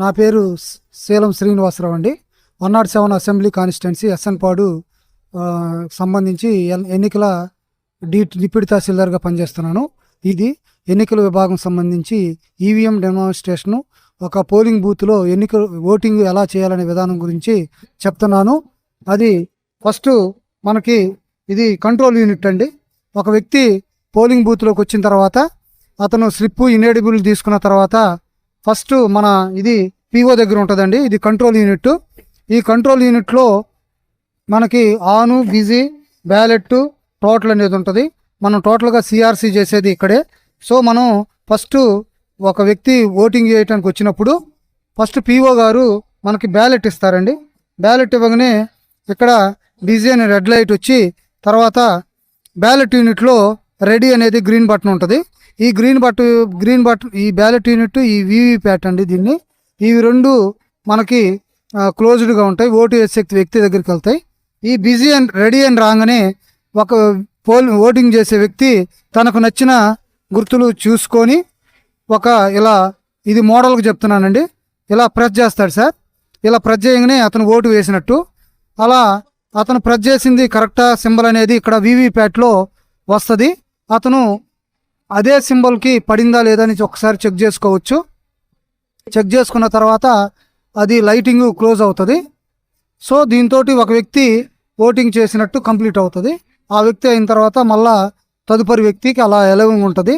నా పేరు శీలం శ్రీనివాసరావు అండి. One naught seven assembly constituency S N Padu Padu సంబంధించి ఎన్- ఎన్నికల డీ డిప్యూటీ తహసీల్దార్గా పనిచేస్తున్నాను. ఇది ఎన్నికల విభాగం సంబంధించి ఈవీఎం డెమాన్స్ట్రేషను ఒక పోలింగ్ బూత్లో ఎన్నికలు ఓటింగ్ ఎలా చేయాలనే విధానం గురించి చెప్తున్నాను. అది ఫస్ట్ మనకి ఇది కంట్రోల్ యూనిట్ అండి. ఒక వ్యక్తి పోలింగ్ బూత్లోకి వచ్చిన తర్వాత అతను స్లిప్ ఇనేడిబుల్ తీసుకున్న తర్వాత ఫస్ట్ మన ఇది పిఓ దగ్గర ఉంటుందండి. ఇది కంట్రోల్ యూనిట్ ఈ కంట్రోల్ యూనిట్లో మనకి ఆను బిజీ బ్యాలెట్ టోటల్ అనేది ఉంటుంది. మనం టోటల్గా సిఆర్సీ చేసేది ఇక్కడే. సో మనం ఫస్ట్ ఒక వ్యక్తి ఓటింగ్ చేయడానికి వచ్చినప్పుడు ఫస్ట్ పిఓ గారు మనకి బ్యాలెట్ ఇస్తారండి. బ్యాలెట్ ఇవ్వగానే ఇక్కడ బిజీ అనే రెడ్ లైట్ వచ్చి తర్వాత బ్యాలెట్ యూనిట్లో రెడీ అనేది గ్రీన్ బటన్ ఉంటుంది. ఈ గ్రీన్ బట్ గ్రీన్ బటన్ ఈ బ్యాలెట్ యూనిట్ ఈ వీవీప్యాట్ అండి దీన్ని. ఇవి రెండు మనకి క్లోజ్డ్గా ఉంటాయి. ఓటు వేసే వ్యక్తి దగ్గరికి వెళ్తాయి. ఈ బిజీ అండ్ రెడీ అని రాగానే ఒక పోల్ ఓటింగ్ చేసే వ్యక్తి తనకు నచ్చిన గుర్తులు చూసుకొని ఒక ఇలా ఇది మోడల్కి చెప్తున్నానండి. ఇలా ప్రెస్ చేస్తాడు సార్. ఇలా ప్రెస్ చేయగానే అతను ఓటు వేసినట్టు. అలా అతను ప్రెస్ చేసింది కరెక్టా సింబల్ అనేది ఇక్కడ వీవీప్యాట్లో వస్తుంది. అతను అదే సింబల్కి పడిందా లేదా అని ఒకసారి చెక్ చేసుకోవచ్చు. చెక్ చేసుకున్న తర్వాత అది లైటింగ్ క్లోజ్ అవుతుంది. సో దీంతో ఒక వ్యక్తి ఓటింగ్ చేసినట్టు కంప్లీట్ అవుతుంది. ఆ వ్యక్తి అయిన తర్వాత మళ్ళా తదుపరి వ్యక్తికి అలా ఎలవింగ్ ఉంటుంది.